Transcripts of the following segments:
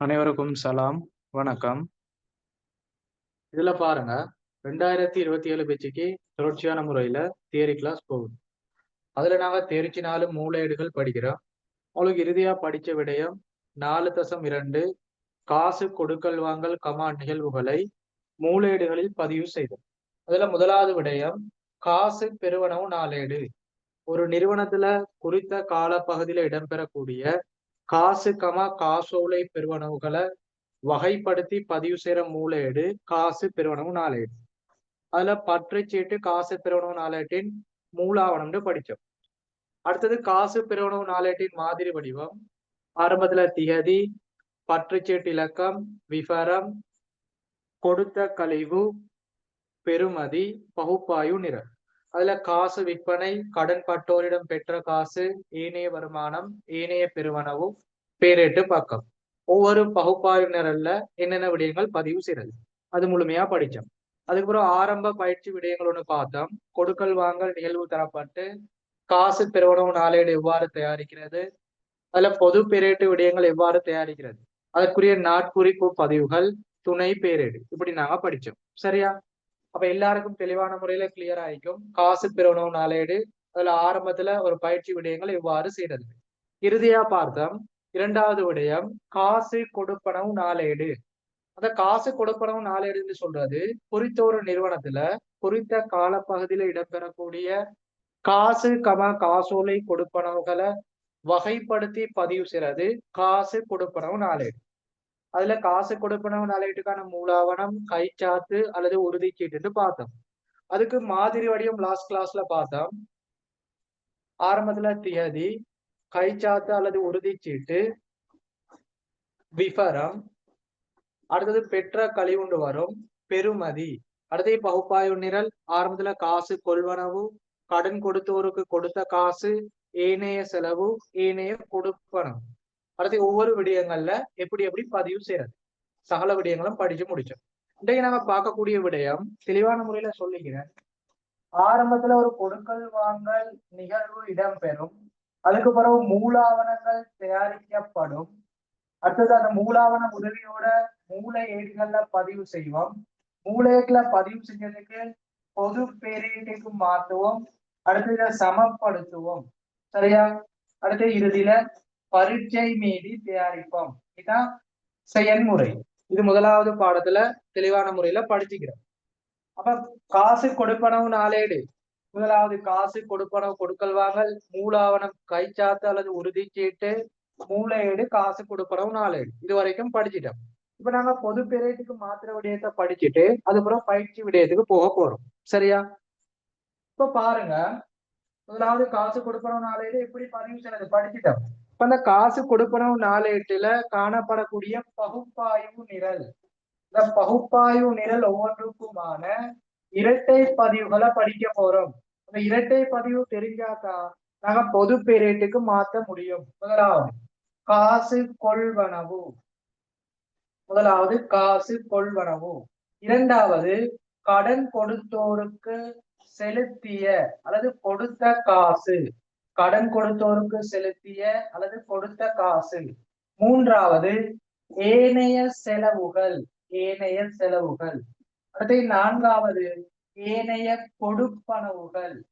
அனைவருக்கும் சலாம் வணக்கம். இதுல பாருங்க ரெண்டாயிரத்தி இருபத்தி ஏழு பேச்சுக்கு தொடர்ச்சியான முறையில தியரி கிளாஸ் போகுது. அதுல நாங்க தேர்ச்சி நாலு மூளையீடுகள் படிக்கிறோம். உங்களுக்கு இறுதியா படிச்ச விடயம் நாலு தசம் இரண்டு காசு கொடுக்கல் வாங்கல் கமா நிகழ்வுகளை மூளையீடுகளில் பதிவு செய்தோம். அதுல முதலாவது விடயம் காசு பெருவனவு நாளேடு. ஒரு நிறுவனத்துல குறித்த காலப்பகுதியில இடம்பெறக்கூடிய காசு கமா காசோலை பெருவனவுகளை வகைப்படுத்தி பதிவு செய்யற மூலேடு காசு பெருவனவு நாளேடு. அதுல பற்றுச்சீட்டு காசு பெருவனவு நாளேட்டின் மூலாவனம்னு படித்தோம் அடுத்தது காசு பெருவனவு நாளேட்டின் மாதிரி வடிவம். ஆரம்பத்துல திகதி பற்றுச்சீட்டு இலக்கம் விவரம் கொடுத்த கழிவு பெருமதி பகுப்பாய்வு நிறம் அதுல காசு விற்பனை கடன் பட்டோரிடம் பெற்ற காசு ஏனைய வருமானம் ஏனைய பெருவனவு பேரேட்டு பக்கம். ஒவ்வொரு பகுப்பாய்வு நிரல்ல என்னென்ன விடயங்கள் பதிவு செய்யறது அது முழுமையா படிச்சோம். அதுக்கப்புறம் ஆரம்ப பயிற்சி விடயங்கள் ஒன்று பார்த்தோம். கொடுக்கல் வாங்கல் நிகழ்வு தரப்பட்டு காசு பெருவனவு நாளேடு எவ்வாறு தயாரிக்கிறது? அதுல பொது பேரேட்டு விடயங்கள் எவ்வாறு தயாரிக்கிறது? அதற்குரிய நாட்குறிப்பு பதிவுகள் துணை பேரேடு இப்படி நாங்க படிச்சோம். சரியா? அப்ப எல்லாருக்கும் தெளிவான முறையில கிளியர் ஆயிக்கும். காசு பெருவனவு நாளேடு அதுல ஆரம்பத்துல ஒரு பயிற்சி விடயங்கள் எவ்வாறு செய்யறது இறுதியா பார்த்தோம். இரண்டாவது விடயம் காசு கொடுப்பனவு நாளேடு அந்த காசு கொடுப்பனவு நாளேடுன்னு சொல்றது குறித்த ஒரு நிறுவனத்துல குறித்த காலப்பகுதியில இடம்பெறக்கூடிய காசு கம காசோலை கொடுப்பனவுகளை வகைப்படுத்தி பதிவு செய்யறது காசு கொடுப்பனவு நாளேடு அதுல காசு கொடுப்பனவு நாளேட்டுக்கான மூலாவணம் கைச்சாத்து அல்லது உறுதிச்சீட்டுன்னு பார்த்தோம். அதுக்கு மாதிரி வடிவம் லாஸ்ட் கிளாஸ்ல பார்த்தோம். ஆரம்பத்துல தியதி கைச்சாத்து அல்லது உறுதிச்சீட்டு விபரம். அடுத்தது பெற்ற கழிவுண்டு வரும் பெருமதி அடுத்தது பகுப்பாய்வு நிரல் ஆரம்பத்துல காசு கொள்வனவு கடன் கொடுத்தோருக்கு கொடுத்த காசு ஏனைய செலவு ஏனைய கொடுப்பனவு. அடுத்து ஒவ்வொரு விடயங்கள்ல எப்படி எப்படி பதிவு செய்யறது? சகல விடயங்களும் படிச்சு முடிச்சோம். இன்றைக்கு நாங்க பார்க்கக்கூடிய விடயம் தெளிவான முறையில சொல்லிக்கிறேன் ஆரம்பத்துல ஒரு பொருட்கள் வாங்கல் நிகழ்வு இடம்பெறும். அதுக்கு பிறகு மூலாவணங்கள் தயாரிக்கப்படும். அடுத்தது அந்த மூலாவண உதவியோட மூளை ஏடுகள்ல பதிவு செய்வோம். மூளைகளை பதிவு செஞ்சதுக்கு பொது பேரீட்டுக்கு மாற்றுவோம் அடுத்தது சமப்படுத்துவோம். சரியா? அடுத்து இறுதியில பரீட்சை மீதி தயாரிப்போம். இதுதான் செயல்முறை. இது முதலாவது பாடத்துல தெளிவான முறையில படிச்சுக்கிறோம். அப்ப காசு கொடுப்பனவு நாளேடு. முதலாவது காசு கொடுப்பனவு கொடுக்கல் வாங்கல் மூலாவணம் கைச்சாத்து அல்லது உறுதிச்சீட்டு மூளையேடு காசு கொடுப்பனவு நாளேடு. இது வரைக்கும் படிச்சுட்டோம். இப்ப நாங்க பொது பேரேட்டுக்கு மாத்திர விடயத்தை படிச்சுட்டு அதுக்கப்புறம் பயிற்சி விடயத்துக்கு போக போறோம். சரியா? இப்ப பாருங்க. முதலாவது காசு கொடுப்பனவு நாளேடு எப்படி பதிவு செய்யறது? படிச்சுட்டோம். இப்ப அந்த காசு கொடுப்பனவு நாளேட்டுல காணப்படக்கூடிய பகுப்பாய்வு நிரல். இந்த பகுப்பாய்வு நிரல் ஒவ்வொன்றுக்குமான இரட்டை பதிவுகளை படிக்க போறோம். அந்த இரட்டை பதிவு தெரிஞ்சாதான் நாங்க பொது பேரேட்டுக்கு மாத்த முடியும். முதலாவது காசு கொள்வனவு. முதலாவது காசு கொள்வனவு. இரண்டாவது கடன் கொடுத்தோருக்கு செலுத்திய அல்லது கொடுத்த காசு. கடன் கொடுத்தோருக்கு செலுத்திய அல்லது கொடுத்த காசு மூன்றாவது ஏனைய செலவுகள் ஏனைய செலவுகள். அடுத்து நான்காவது ஏனைய கொடுப்பனவுகள்.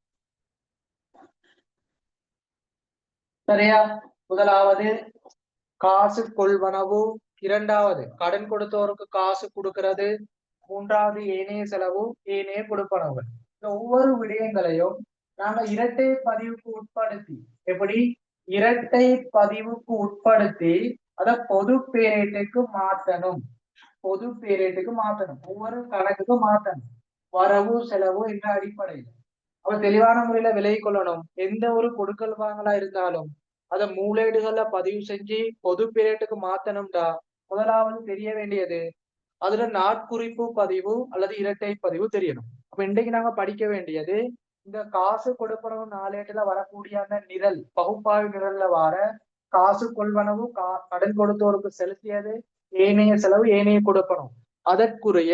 சரியா? முதலாவது காசு கொள்வனவு. இரண்டாவது கடன் கொடுத்தோருக்கு காசு கொடுக்கிறது. மூன்றாவது ஏனைய செலவு ஏனைய கொடுப்பனவுகள். இந்த ஒவ்வொரு விடயங்களையும் நாங்க இரட்டை பதிவுக்கு உட்படுத்தி எப்படி? இரட்டை பதிவுக்கு உட்படுத்தி அத பொது பேரேட்டுக்கு மாத்தணும் பொது பேரேட்டுக்கு மாத்தணும் ஒவ்வொரு கணக்குக்கும் மாத்தணும் வரவு செலவு என்ற அடிப்படையில். அவ தெளிவான முறையில விலை கொள்ளணும். எந்த ஒரு கொடுக்கல் வாங்கலா இருந்தாலும் அத மூலேடுகள்ல பதிவு செஞ்சு பொது பேரேட்டுக்கு மாத்தணும்டா. முதலாவது தெரிய வேண்டியது அதுல நாட்குறிப்பு பதிவு அல்லது இரட்டை பதிவு தெரியணும். அப்ப இன்றைக்கு நாங்க படிக்க வேண்டியது இந்த காசு கொடுப்பனவு நாளேட்டுல வரக்கூடிய அந்த நிரல் பகுப்பாய்வு நிரல்ல வர காசு கொள்வனவு கா கடன் கொடுத்தோருக்கு செலுத்தியது ஏனைய செலவு ஏனைய கொடுப்பனும் அதற்குரிய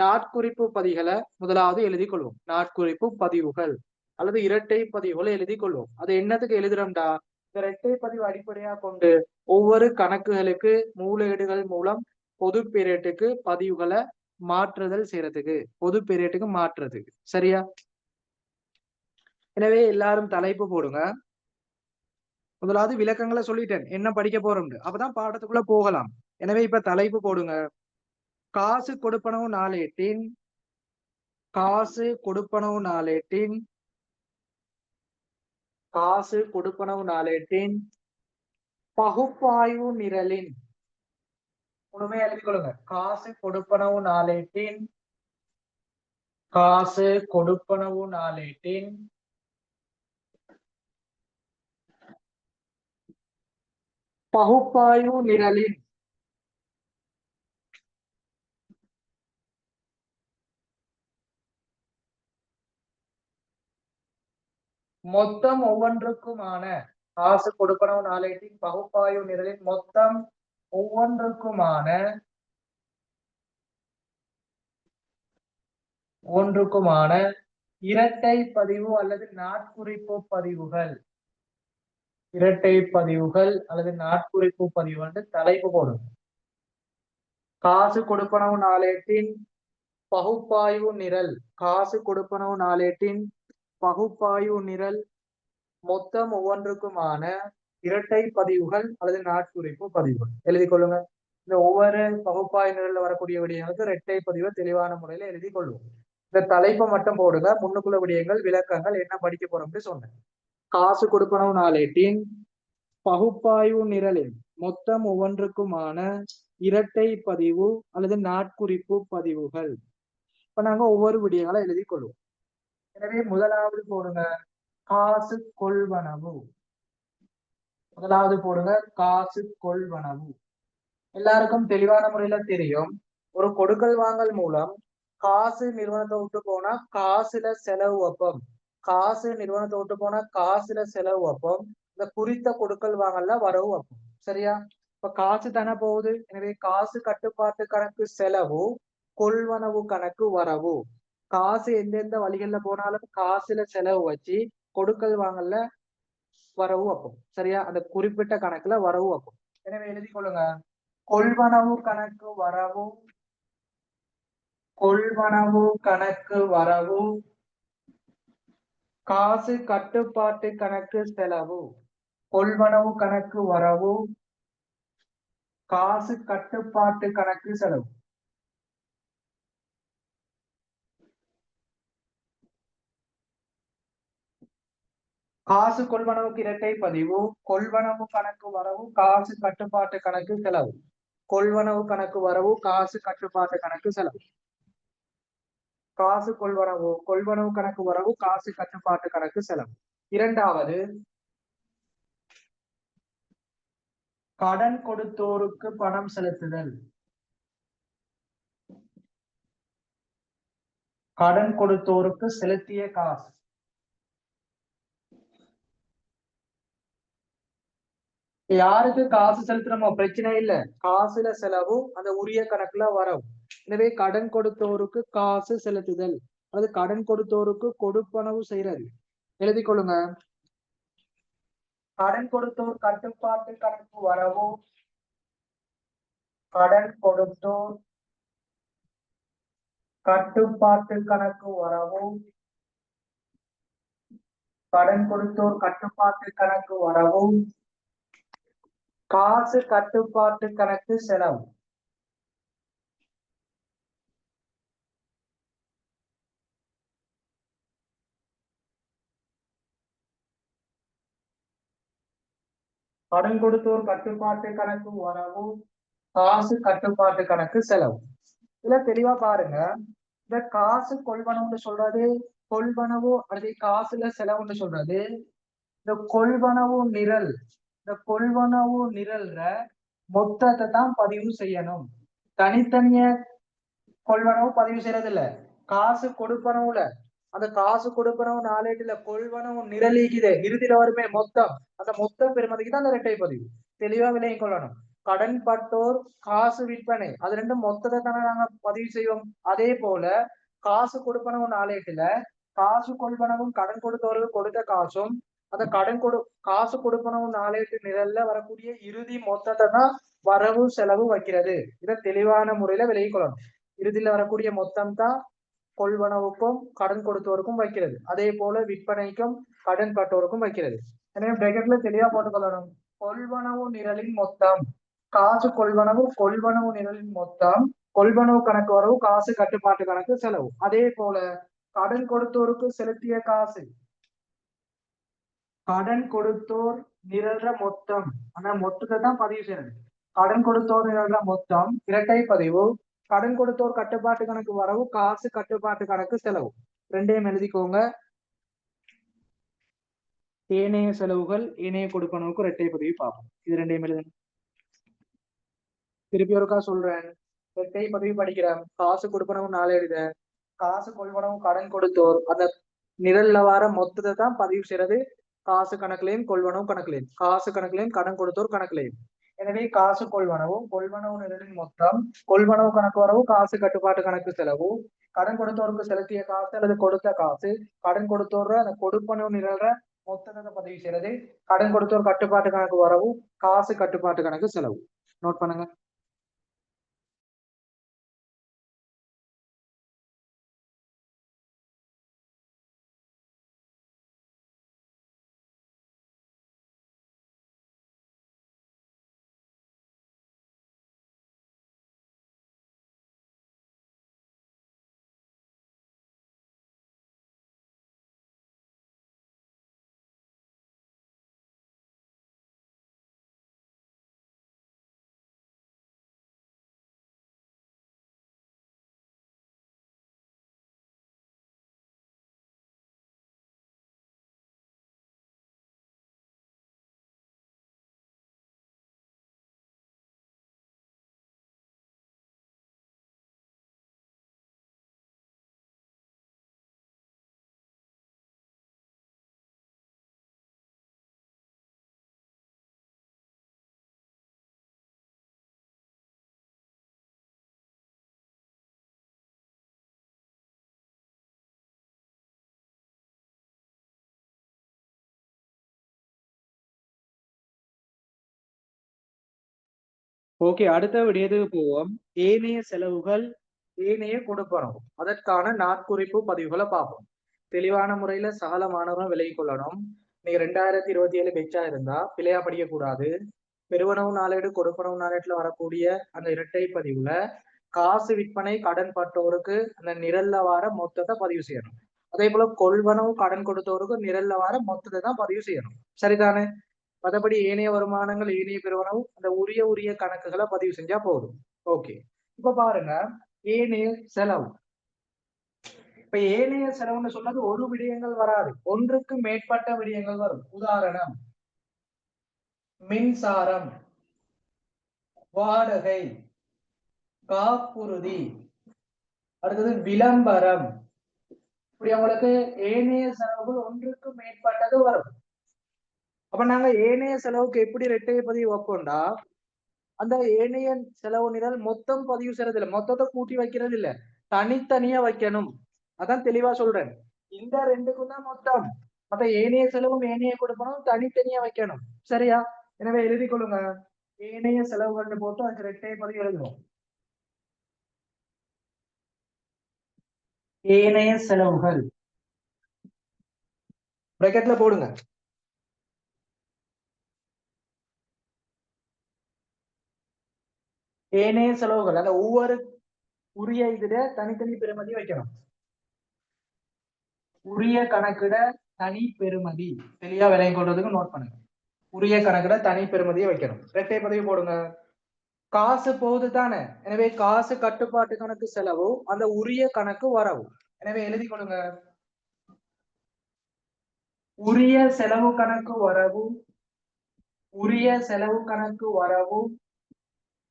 நாட்குறிப்பு பதிகளை முதலாவது எழுதி கொள்வோம். நாட்குறிப்பு பதிவுகள் அல்லது இரட்டை பதிவுகளை எழுதி கொள்வோம். அது என்னத்துக்கு எழுதுறோம்டா? இந்த இரட்டை பதிவு அடிப்படையா கொண்டு ஒவ்வொரு கணக்குகளுக்கு மூலேடுகள் மூலம் பொது பேரேட்டுக்கு பதிவுகளை மாற்றுதல் செய்யறதுக்கு பொது பேரேட்டுக்கு மாற்றுறதுக்கு. சரியா? எனவே எல்லாரும் தலைப்பு போடுங்க. முதலாவது விளக்கங்களை சொல்லிட்டேன். என்ன படிக்க போறோம்னு. அப்பதான் பாடத்துக்குள்ள போகலாம். எனவே இப்ப தலைப்பு போடுங்க. காசு கொடுப்பனவு நாளேட்டின். காசு கொடுப்பனவு நாளேட்டின். காசு கொடுப்பனவு நாளேட்டின். பகுப்பாய்வு நிரலின். முழுமையா எழுதிக் கொள்ளுங்க. காசு கொடுப்பனவு நாளேட்டின். காசு கொடுப்பனவு நாளேட்டின். பகுப்பாய்வு நிரலின் மொத்தம் ஒவ்வொன்றுக்குமான காசு கொடுப்பனவு நாளைக்கு பகுப்பாய்வு நிரலின் மொத்தம் ஒவ்வொன்றுக்குமான ஒன்றுக்குமான இரட்டை பதிவு அல்லது நாட்குறிப்பு பதிவுகள். இரட்டை பதிவுகள் அல்லது நாட்குறிப்பு பதிவுகள் தலைப்பு போடுங்க. காசு கொடுப்பனவு நாளேட்டின் பகுப்பாய்வு நிரல். காசு கொடுப்பனவு நாளேட்டின் பகுப்பாய்வு நிரல். மொத்தம் ஒவ்வொன்றுக்குமான இரட்டை பதிவுகள் அல்லது நாட்குறிப்பு பதிவுகள் எழுதி கொள்ளுங்க. இந்த ஒவ்வொரு பகுப்பாய்வு நிரல்ல வரக்கூடிய விடயங்களுக்கு இரட்டை பதிவை தெளிவான முறையில எழுதி கொள்வோம் இந்த தலைப்பை மட்டும் போடுங்க. முன்னுக்குள்ள விடயங்கள் விளக்கங்கள் என்ன படிக்க போறோம்னு சொன்னேன். காசு கொடுப்பனவு நாளேட்டின் பகுப்பாய்வு நிரலின் மொத்தம் ஒவ்வொன்றுக்குமான இரட்டை பதிவு அல்லது நாட்குறிப்பு பதிவுகள். இப்ப நாங்க ஒவ்வொரு விடயங்களை எழுதி கொள்வோம். எனவே முதலாவது போடுங்க காசு கொள்வனவு. முதலாவது போடுங்க காசு கொள்வனவு. எல்லாருக்கும் தெளிவான முறையில தெரியும். ஒரு கொடுக்கல் வாங்கல் மூலம் காசு நிறுவனத்தை விட்டு போனா காசுல செலவு வைப்போம். காசு நிறுவனத்தை விட்டு போனா காசுல செலவு வைப்போம் இந்த குறித்த கொடுக்கல் வாங்கல வரவு வைப்போம் சரியா? இப்ப காசு தானே போகுது. எனவே காசு கட்டுப்பாட்டு கணக்கு செலவு கொள்வனவு கணக்கு வரவு. காசு எந்தெந்த வழிகள்ல போனாலும் காசுல செலவு வச்சு கொடுக்கல் வாங்கல வரவு வைப்போம் சரியா? அந்த குறிப்பிட்ட கணக்குல வரவு வைப்போம் எனவே எழுதி கொள்ளுங்க. கொள்வனவு கணக்கு வரவு கொள்வனவு கணக்கு வரவு காசு கட்டுப்பாட்டு கணக்கு செலவு கொள்வனவு கணக்கு வரவு காசு கட்டுப்பாட்டு கணக்கு செலவு. காசு கொள்வனவுக்கு இரட்டை பதிவு கொள்வனவு கணக்கு வரவு காசு கட்டுப்பாட்டு கணக்கு செலவு. கொள்வனவு கணக்கு வரவு காசு கட்டுப்பாட்டு கணக்கு செலவு. காசு கொள்வனவு கொள்வனவு கணக்கு வரவு காசு கட்டுப்பாட்டு கணக்கு செலவு. இரண்டாவது கடன் கொடுத்தோருக்கு பணம் செலுத்துதல். கடன் கொடுத்தோருக்கு செலுத்திய காசு. யாருக்கு காசு செலுத்துறோமோ பிரச்சனை இல்ல. காசுல செலவும் அந்த உரிய கணக்குல வரவும். எனவே கடன் கொடுத்தோருக்கு காசு செலுத்துதல். அது கடன் கொடுத்தோருக்கு கொடுப்பனவு செய்யறது எழுதி கொள்ளுங்க. கடன் கொடுத்தோர் கட்டுப்பாட்டு கணக்கு வரவோ கடன் கொடுத்தோர் கட்டுப்பாட்டு கணக்கு வரவோ கடன் கொடுத்தோர் கட்டுப்பாட்டு கணக்கு வரவும் காசு கட்டுப்பாட்டு கணக்கு செலவு. கடன் கொடுத்தோர் கட்டுப்பாட்டு கணக்கு வரவு காசு கட்டுப்பாட்டு கணக்கு செலவு இதுல தெளிவா பாருங்க. இந்த காசு கொள்வனவுன்னு சொல்றது கொள்வனவு அல்லது காசுல செலவுன்னு சொல்றது இந்த கொள்வனவு நிரல் இந்த கொள்வனவு நிரல்ல மொத்தத்தை தான் பதிவு செய்யணும். தனித்தனிய கொள்வனவு பதிவு செய்யறது இல்ல காசு கொடுப்பனவுல அந்த காசு கொடுக்கணும் நாளேட்டுல கொள்வனவு நிரலிக்குது. இறுதியில வருமே மொத்தம். அந்த மொத்தம் பெருமதிக்கு தான் அந்த இரட்டை பதிவு. தெளிவா விலையும் கொள்ளணும். கடன் பட்டோர் காசு விற்பனை. அது ரெண்டும் மொத்தத்தை தானே நாங்க பதிவு செய்வோம். அதே போல காசு கொடுப்பனவும் நாளேட்டுல காசு கொள்வனவும் கடன் கொடுத்தவர்கள் கொடுத்த காசும் அந்த கடன் கொடு காசு கொடுப்பனவும் நாளேட்டு நிரல்ல வரக்கூடிய இறுதி மொத்தத்தை தான் வரவு செலவு வைக்கிறது. இதை தெளிவான முறையில விலகிக் கொள்ளணும். இறுதியில வரக்கூடிய மொத்தம் தான் கொள்வனவுக்கும் கடன் கொடுத்தோருக்கும் வைக்கிறது. அதே போல விற்பனைக்கும் கடன் பட்டோருக்கும் வைக்கிறது. எனவே பிரெக்கெட்ல தெளிவா போட்டுக்கொள்ளணும். கொள்வனவு நிரலின் மொத்தம். காசு கொள்வனவு கொள்வனவு நிரலின் மொத்தம். கொள்வனவு கணக்கு வரவு காசு கட்டுப்பாட்டு கணக்கு செலவு. அதே போல கடன் கொடுத்தோருக்கு செலுத்திய காசு. கடன் கொடுத்தோர் நிரல்ற மொத்தம். ஆனா மொத்தத்தை தான் பதிவு செய்யறது. கடன் கொடுத்தோர் நிரல்ற மொத்தம். இரட்டை பதிவு. கடன் கொடுத்தோர் கட்டுப்பாட்டு கணக்கு வரவு காசு கட்டுப்பாட்டு கணக்கு செலவு. ரெண்டையும் எழுதிக்கோங்க. ஏனைய செலவுகள் ஏனைய கொடுப்பனவுக்கு இரட்டை பதவி பார்ப்போம். இது ரெண்டையும் எழுதணும் திருப்பி ஒருக்கா சொல்றேன். இரட்டை பதவி படிக்கிறேன். காசு கொடுப்பனவும் நாளை எழுத. காசு கொள்வனவும் கடன் கொடுத்தோர். அந்த நிரல்ல வார மொத்தத்தை தான் பதிவு செய்யறது காசு கணக்குலையும் கொள்வனவு கணக்குலையும். காசு கணக்குலையும் கடன் கொடுத்தோர் கணக்குலையும். எனவே காசு கொள்வனவும் கொள்வனவு நிரலின் மொத்தம் கொள்வனவு கணக்கு வரவு காசு கட்டுப்பாட்டு கணக்கு செலவு கடன் கொடுத்தோருக்கு செலுத்திய காசு அல்லது கொடுத்த காசு கடன் கொடுத்தோர் அந்த கொடுப்பனவு நிரல்ற மொத்தத்தை பதிவு செய்யறது கடன் கொடுத்தோர் கட்டுப்பாட்டு கணக்கு வரவு காசு கட்டுப்பாட்டு கணக்கு செலவு நோட் பண்ணுங்க. ஓகே அடுத்த விடயத்துக்கு போவோம். ஏனைய செலவுகள் ஏனைய கொடுப்பனவு. அதற்கான நாட்குறிப்பு பதிவுகளை பார்ப்போம். தெளிவான முறையில சகல மாணவர்கள் விலகி கொள்ளணும். நீங்க ரெண்டாயிரத்தி இருபத்தி ஏழு பெச்சா இருந்தா பிழையா படிக்க கூடாது பெருவனவு நாளேடு கொடுப்பனவு நாளேட்டுல வரக்கூடிய அந்த இரட்டை பதிவுல காசு விற்பனை கடன் பட்டோருக்கு அந்த நிரல்ல வார மொத்தத்தை பதிவு செய்யணும். அதே போல கொள்வனவு கடன் கொடுத்தவருக்கு நிரல்ல வார மொத்தத்தை தான் பதிவு செய்யணும். சரிதானே? மற்றபடி ஏனைய வருமானங்கள் ஏனைய பெறுவனவும் அந்த உரிய உரிய கணக்குகளை பதிவு செஞ்சா போதும். ஓகே. இப்ப பாருங்க. ஏனைய செலவு. இப்ப ஏனைய செலவுன்னு சொன்னது ஒரு விடயங்கள் வராது. ஒன்றுக்கு மேற்பட்ட விடயங்கள் வரும். உதாரணம். மின்சாரம் வாடகை காப்புறுதி அடுத்தது விளம்பரம். இப்படி அவங்களுக்கு ஏனைய செலவுகள் ஒன்றுக்கு மேற்பட்டது வரும். அப்ப நாங்க ஏனைய செலவுக்கு எப்படி ரெட்டையை பதிவு வைப்போம்டா? அந்த ஏனைய செலவு நிரல் மொத்தம் பதிவு செய்யறது இல்ல மொத்தத்தை கூட்டி வைக்கிறது இல்ல தனித்தனியா வைக்கணும். அதான் தெளிவா சொல்றேன். இந்த ரெண்டுக்கும் தான் மொத்தம். மத்த ஏனைய செலவும் ஏனைய கொடுக்கணும் தனித்தனியா வைக்கணும். சரியா? எனவே எழுதி கொள்ளுங்க. ஏனைய செலவுகள்னு போட்டு அதுக்கு ரெட்டை பதிவு எழுதுவோம். ஏனைய செலவுகள். பிராக்கெட்ல போடுங்க. ஏனைய செலவுகள் அந்த ஒவ்வொரு உரிய இதுல தனித்தனி பெறுமதி வைக்கணும். உரிய கணக்கிட தனி பெறுமதி. தெளிவா விலையை கொள்றதுக்கு நோட் பண்ணுங்க. உரிய கணக்கிட தனி பெறுமதியை வைக்கணும். இரட்டை பதவி போடுங்க. காசு போகுது தானே. எனவே காசு கட்டுப்பாட்டு கணக்கு செலவு அந்த உரிய கணக்கு வரவு. எனவே எழுதி கொடுங்க உரிய செலவு கணக்கு வரவு உரிய செலவு கணக்கு வரவு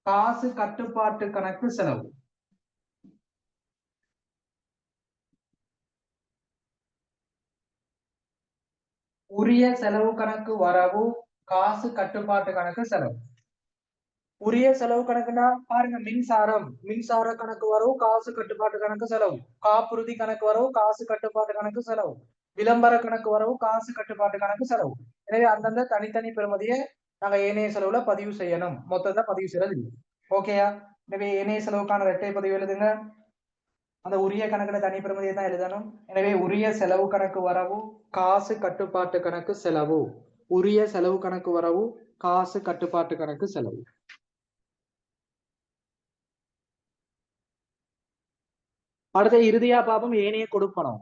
காசு கட்டுப்பாட்டு கணக்கு செலவு. உரிய செலவு கணக்கு வரவு காசு கட்டுப்பாட்டு கணக்கு செலவு. உரிய செலவு கணக்குன்னா பாருங்க மின்சாரம். மின்சார கணக்கு வரவு காசு கட்டுப்பாட்டு கணக்கு செலவு. காப்புறுதி கணக்கு வரவு காசு கட்டுப்பாட்டு கணக்கு செலவு. விளம்பர கணக்கு வரவு காசு கட்டுப்பாட்டு கணக்கு செலவு. எனவே அந்தந்த தனித்தனி பெறுமதியை நாங்க ஏனைய செலவுல பதிவு செய்யணும். மொத்தத்தை பதிவு செய்யறது இல்லை. ஓகேயா எனவே ஏனைய செலவுக்கான இரட்டை பதிவு எழுதுங்க. அந்த உரிய கணக்குல தனி தான் எழுதணும். எனவே உரிய செலவு கணக்கு வரவு காசு கட்டுப்பாட்டு கணக்கு செலவு. உரிய செலவு கணக்கு வரவு காசு கட்டுப்பாட்டு கணக்கு செலவு. அடுத்த இறுதியா பாப்போம். ஏனைய கொடுப்பனம்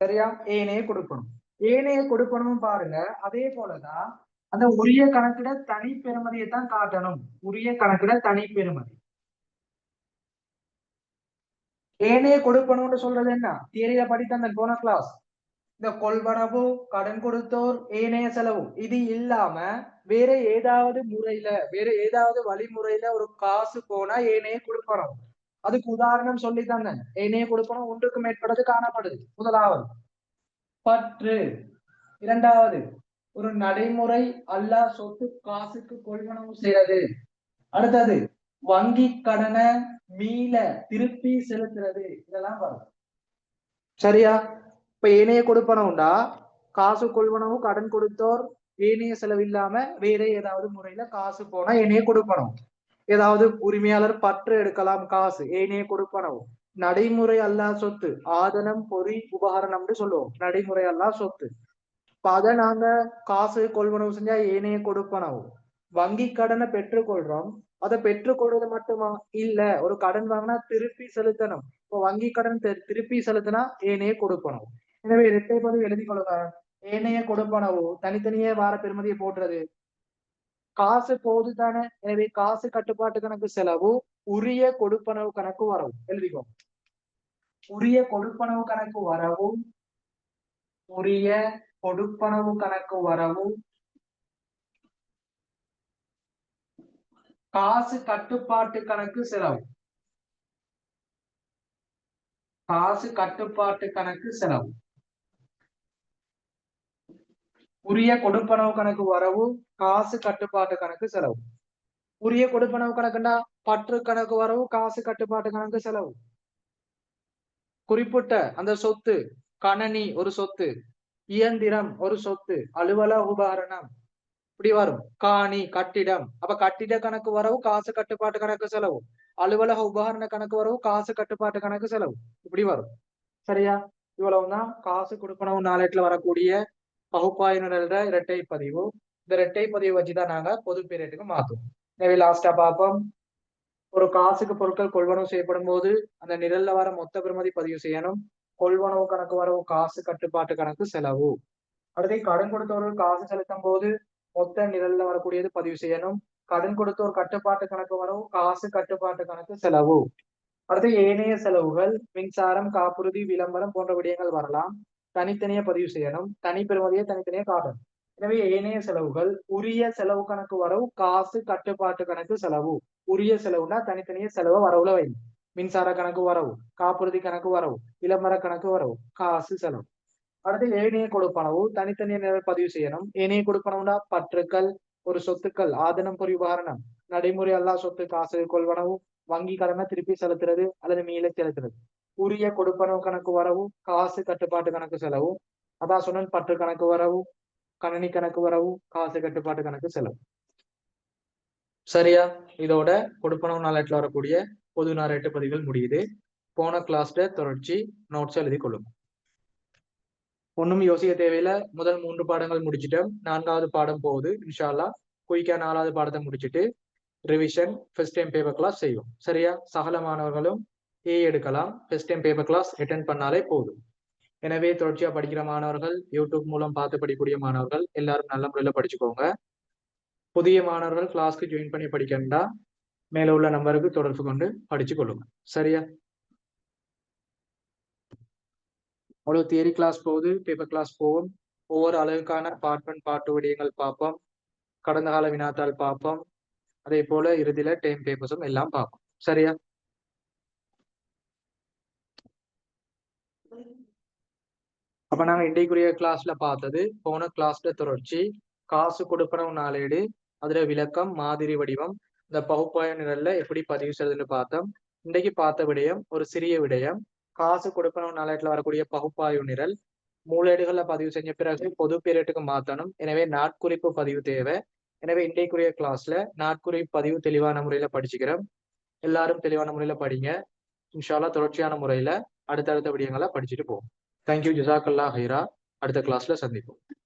சரியா? ஏனைய கொடுக்கணும். ஏனைய கொடுக்கணும் பாருங்க. அதே போலதான் அந்த உரிய கணக்கிட தனி பெருமதியை தான் காட்டணும். உரிய கணக்கிட தனி பெருமதி ஏனைய கொடுக்கணும்னு சொல்றது என்ன? தியரியில படித்த அந்த போன கிளாஸ் இந்த கொள்வனவு கடன் கொடுத்தோர் ஏனைய செலவு. இது இல்லாம வேற ஏதாவது முறையில வேற ஏதாவது வழிமுறையில ஒரு காசு போனா ஏனைய கொடுக்கணும். அதுக்கு உதாரணம் சொல்லி தந்தேன். ஏனைய கொடுக்கணும் ஒன்றுக்கு மேற்பட்டது காணப்படுது. முதலாவது பற்று. இரண்டாவது ஒரு நடைமுறை அல்ல சொத்து காசுக்கு கொள்வனவு செய்யறது அடுத்தது வங்கி கடனை மீள திருப்பி செலுத்துறது. இதெல்லாம் வரும் சரியா? இப்ப ஏனைய கொடுப்பனவுண்டா காசு கொள்வனவு கடன் கொடுத்தோர் ஏனைய செலவு இல்லாம வேற ஏதாவது முறையில காசு போனா ஏனைய கொடுப்பனும். ஏதாவது உரிமையாளர் பற்று எடுக்கலாம் காசு ஏனைய கொடுப்பனவு. நடைமுறை அல்லா சொத்து ஆதனம் பொறி உபகரணம்னு சொல்லுவோம். நடைமுறை அல்லா சொத்து. இப்ப அதை நாங்க காசு கொள்வனவு செஞ்சா ஏனைய கொடுப்பனவு. வங்கி கடனை பெற்றுக்கொள்றோம். அதை பெற்றுக்கொள்வது மட்டுமா? இல்ல. ஒரு கடன் வாங்கினா திருப்பி செலுத்தணும். இப்போ வங்கி கடன் திருப்பி செலுத்தினா ஏனைய கொடுப்பனவு. எனவே இரட்டை பதிவு எழுதி கொள்ளுங்க. ஏனைய கொடுப்பனவு தனித்தனியே வார பெருமதியை போட்டுறது காசு போது தானே? எனவே காசு கட்டுப்பாட்டு கணக்கு செலவு உரிய கொடுப்பனவு கணக்கு வரவு எழுதிக்கோ. உரிய கொடுப்பனவு கணக்கு வரவும். உரிய கொடுப்பனவு கணக்கு வரவும். காசு கட்டுப்பாட்டு கணக்கு செலவு. காசு கட்டுப்பாட்டு கணக்கு செலவு. உரிய கொடுப்பனவு கணக்கு வரவு காசு கட்டுப்பாட்டு கணக்கு செலவு. உரிய கொடுப்பனவு கணக்குன்னா பற்று கணக்கு வரவு காசு கட்டுப்பாட்டு கணக்கு செலவு. குறிப்பிட்ட அந்த சொத்து கணனி ஒரு சொத்து இயந்திரம் ஒரு சொத்து அலுவல உபகரணம் இப்படி வரும். காணி கட்டிடம். அப்ப கட்டிட கணக்கு வரவு காசு கட்டுப்பாட்டு கணக்கு செலவு. அலுவலக உபகரண கணக்கு வரவு காசு கட்டுப்பாட்டு கணக்கு செலவு. இப்படி வரும். சரியா? இவ்வளவுதான் காசு கொடுப்பனவு நாளேட்டுல வரக்கூடிய பகுப்பாயினரோட இரட்டை பதிவு. இந்த ரெட்டை பதிவு வச்சுதான் நாங்க பொது பேரேட்டுக்கு மாத்துவோம். எனவே லாஸ்டா பார்ப்போம். ஒரு காசுக்கு பொருட்கள் கொள்வனவு செய்யப்படும் போது அந்த நிரல்ல வர மொத்த பெறுமதி பதிவு செய்யணும். கொள்வனவு கணக்கு வரவு காசு கட்டுப்பாட்டு கணக்கு செலவு. அடுத்து கடன் கொடுத்தவர்கள் காசு செலுத்தும் போது மொத்த நிரல்ல வரக்கூடியது பதிவு செய்யணும். கடன் கொடுத்தோர் கட்டுப்பாட்டு கணக்கு வரவு காசு கட்டுப்பாட்டு கணக்கு செலவு. அடுத்து ஏனைய செலவுகள் மின்சாரம் காப்புறுதி விளம்பரம் போன்ற விடயங்கள் வரலாம். தனித்தனியா பதிவு செய்யணும். தனி பெறுமதியை தனித்தனியா காட்டணும். எனவே ஏனைய செலவுகள் உரிய செலவு கணக்கு வரவு காசு கட்டுப்பாட்டு கணக்கு செலவு. உரிய செலவுனா தனித்தனிய செலவு வரவுல வை மின்சார கணக்கு வரவு காப்புறுதி கணக்கு வரவு விளம்பர கணக்கு வரவு காசு செலவு. அடுத்து ஏனைய கொடுப்பனவு தனித்தனிய நிலை பதிவு செய்யணும். ஏனைய கொடுப்பனவுனா பற்றுக்கள் ஒரு சொத்துக்கள் ஆதனம் பொறி உபகரணம் நடைமுறை அல்லா சொத்து காசு கொள்வனவு வங்கி கடனை திருப்பி செலுத்துறது அல்லது மீள செலுத்துறது. உரிய கொடுப்பனவு கணக்கு வரவு காசு கட்டுப்பாட்டு கணக்கு செலவு. அதான் சொன்ன பற்று கணக்கு வரவு கணனி கணக்கு வரவு காசு கட்டுப்பாட்டு கணக்கு செலவு. சரியா? இதோட கொடுப்பனவு நாளேட்டில் வரக்கூடிய பொது நாளேட்டு பதிவுகள் முடியுது. போன கிளாஸ்ல தொடர்ச்சி நோட்ஸ் எழுதி கொள்ளும் ஒன்றும் யோசிக்க தேவையில்ல. முதல் மூன்று பாடங்கள் முடிச்சிட்டோம். நான்காவது பாடம் போகுது. இன்ஷால்லா குயிக்கா நாலாவது பாடத்தை முடிச்சுட்டு revision first time paper class செய்வோம். சரியா? சகல மாணவர்களும் ஏ எடுக்கலாம். First time paper class attend பண்ணாலே போதும். எனவே தொடர்ச்சியா படிக்கிற மாணவர்கள் யூடியூப் மூலம் பார்த்து படிக்கக்கூடிய மாணவர்கள் எல்லாரும் நல்ல முறையில படிச்சுக்கோங்க. புதிய மாணவர்கள் கிளாஸ்க்கு ஜாயின் பண்ணி படிக்கண்டா மேல உள்ள நம்பருக்கு தொடர்பு கொண்டு படிச்சு கொள்ளுங்க. சரியா? அவ்வளவு தியரி கிளாஸ் போகுது. பேப்பர் கிளாஸ் போவோம் ஒவ்வொரு அளவுக்கான பார்ட் ஒன் பார்ட் டூ விடயங்கள் பார்ப்போம். கடந்த கால வினாத்தாள் பார்ப்போம். அதே போல இறுதியில டைம் பேப்பர்ஸும் எல்லாம் பார்ப்போம். சரியா? அப்ப நாங்க இன்றைக்குரிய கிளாஸ்ல பார்த்தது போன கிளாஸ்ல தொடர்ச்சி. காசு கொடுப்பனவு நாளேடு அதுல விளக்கம் மாதிரி வடிவம் இந்த பகுப்பாய்வு நிரல்ல எப்படி பதிவு செய்யறதுன்னு பார்த்தோம். இன்றைக்கு பார்த்த விடயம் ஒரு சிறிய விடயம். காசு கொடுப்பனவு நாளைக்குல வரக்கூடிய பகுப்பாய்வு நிரல். மூலேடுகள்ல பதிவு செஞ்ச பிறகு பொது பீரியட்டுக்கு மாத்தணும். எனவே நாட்குறிப்பு பதிவு தேவை. எனவே இன்றைக்குரிய கிளாஸ்ல நாட்குறிப்பு பதிவு தெளிவான முறையில படிச்சுக்கிறோம். எல்லாரும் தெளிவான முறையில படிங்க. இன்ஷால்லா தொடர்ச்சியான முறையில அடுத்தடுத்த விடயங்களை படிச்சுட்டு போவோம். தேங்க்யூ ஜிசாக்கல்லா ஹைரா. அடுத்த கிளாஸ்ல சந்திப்போம்.